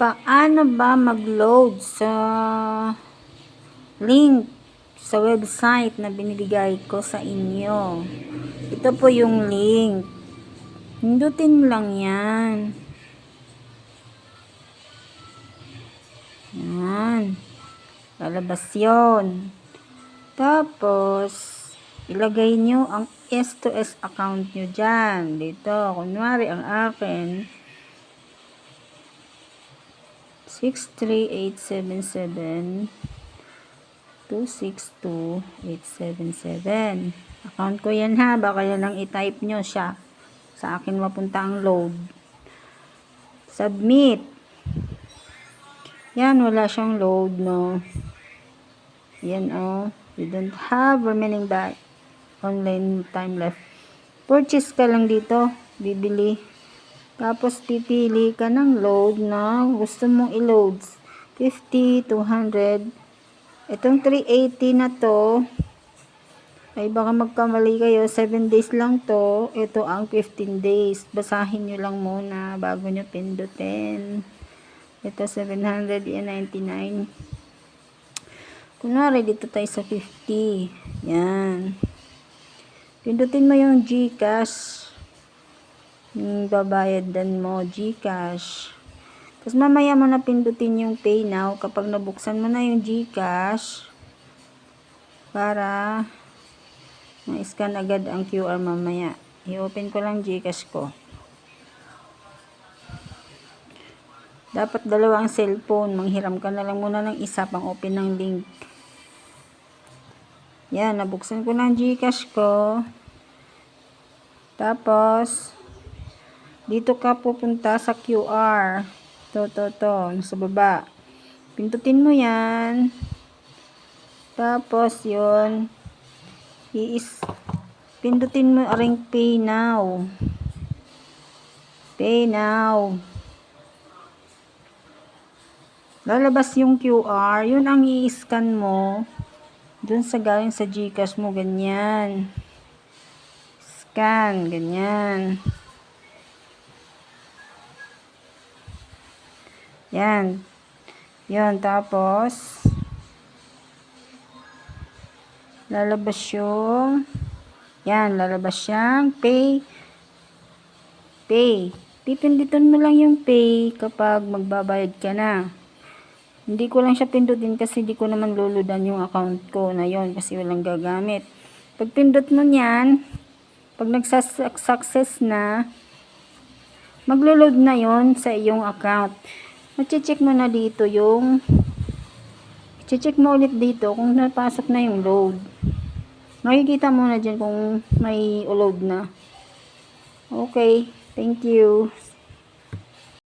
Paano ba mag-load sa link sa website na binibigay ko sa inyo? Ito po yung link. Hindutin mo lang yan. Yan. Lalabas yun. Tapos, ilagay nyo ang S2S account nyo dyan. Dito, kunwari ang akin, 63877 262-877. Account ko yan ha. Baka yan lang i-type nyo siya. Sa akin mapunta ang load. Submit. Yan, wala siyang load, no. Yan, oh. You don't have remaining back online time left. Purchase ka lang dito. Bibili. Tapos, pipili ka ng load na gusto mong i-load. 50, 200. Itong 380 na to, ay baka magkamali kayo. 7 days lang to. Ito ang 15 days. Basahin nyo lang muna bago nyo pindutin. Ito 799. Kunwari, dito tayo sa 50. Yan. Pindutin mo yung Gcash. Yung babayadan mo, Gcash. Tapos mamaya mo na pindutin yung Pay Now kapag nabuksan mo na yung Gcash para ma-scan agad ang QR mamaya. I-open ko lang Gcash ko. Dapat dalawa ang cellphone. Manghiram ka na lang muna ng isa pang open ng link. Yan, nabuksan ko na ang Gcash ko. Tapos, dito ka pupunta sa QR. To, to, to. Sa baba. Pindutin mo yan. Tapos, yun. I-is pindutin mo aring pay now. Pay now. Lalabas yung QR. Yun ang i-scan mo. Dun sa galing sa Gcash mo. Ganyan. Scan. Ganyan. Yan. Yun. Tapos, lalabas yung, yan, lalabas siyang pay, pay. Pipindutin mo lang yung pay kapag magbabayad ka na. Hindi ko lang siya pindutin kasi hindi ko naman luludan yung account ko na yon kasi walang gagamit. Pag pindot mo niyan, pag nagsasuccess na, maglo-load na yon sa iyong account. Mache-check mo na dito yung check mo ulit dito kung napasok na yung load. Makikita mo na dyan kung may load na. Okay. Thank you.